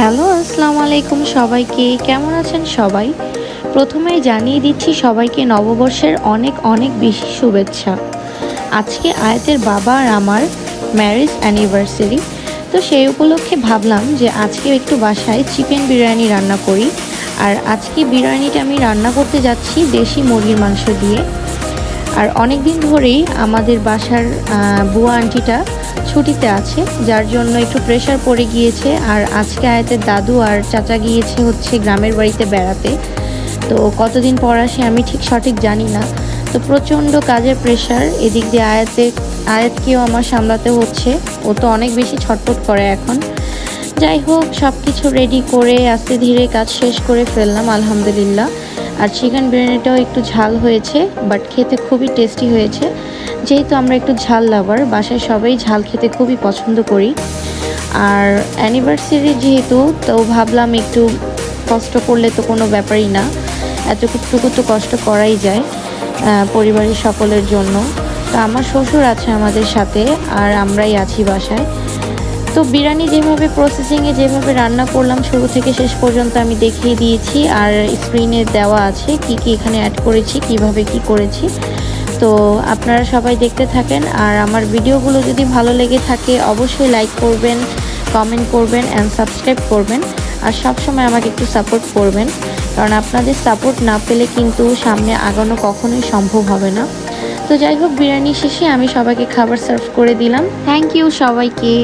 Hello, আসসালামু আলাইকুম সবাইকে। কেমন আছেন সবাই? প্রথমেই জানিয়ে দিচ্ছি সবাইকে নববর্ষের অনেক অনেক বেশি শুভেচ্ছা। আজকে আয়াতের বাবা আর আমার ম্যারেজ অ্যানিভার্সারি তো সেই উপলক্ষে ভাবলাম যে আজকে একটু বাসায় চিকেন বিরিয়ানি রান্না করি। আর আজকে বিরিয়ানিটা আমি রান্না করতে যাচ্ছি দেশি মুরগির মাংস দিয়ে। আর অনেক দিন ধরেই আমাদের বাসার বুয়া আন্টিটা ছুটিতে আছে, যার জন্য একটু প্রেশার পড়ে গিয়েছে। আর আজকে আয়াতের দাদু আর চাচা গিয়েছে হচ্ছে গ্রামের বাড়িতে বেড়াতে। তো কতদিন পর আসে আমি ঠিক সঠিক জানি না। তো প্রচণ্ড কাজের প্রেশার এদিক দিয়ে আয়াতে, আয়াতকেও আমার সামলাতে হচ্ছে। ও তো অনেক বেশি ছটপট করে এখন। যাই হোক সব কিছু রেডি করে, আস্তে ধীরে কাজ শেষ করে ফেললাম, আলহামদুলিল্লাহ। আর চিকেন বিরিয়ানিটাও একটু ঝাল হয়েছে বাট খেতে খুবই টেস্টি হয়েছে। যেহেতু আমরা একটু ঝাল লাভার বাসায় সবাই ঝাল খেতে খুবই পছন্দ করি। আর অ্যানিভার্সারি যেহেতু, তো ভাবলাম একটু কষ্ট করলে তো কোনো ব্যাপারই না। এতটুকু তো কষ্ট করাই যায় পরিবারের সকলের জন্য। তো আমার শ্বশুর আছে আমাদের সাথে, আর আমরাই আছি বাসায়। তো বিরিয়ানি যেভাবে প্রসেসিংয়ে যেভাবে রান্না করলাম, শুরু থেকে শেষ পর্যন্ত আমি দেখিয়ে দিয়েছি। আর স্ক্রিনে দেওয়া আছে কি কি এখানে অ্যাড করেছি, কীভাবে কি করেছি। তো আপনারা সবাই দেখতে থাকেন। আর আমার ভিডিওগুলো যদি ভালো লেগে থাকে, অবশ্যই লাইক করবেন কমেন্ট করবেন অ্যান্ড সাবস্ক্রাইব করবেন। আর সবসময় আমাকে একটু সাপোর্ট করবেন। কারণ আপনাদের সাপোর্ট না পেলে কিন্তু সামনে আগানো কখনোই সম্ভব হবে না। তো যাই হোক, বিরিয়ানি শেষে আমি সবাইকে খাবার সার্ভ করে দিলাম। থ্যাংক ইউ সবাইকে।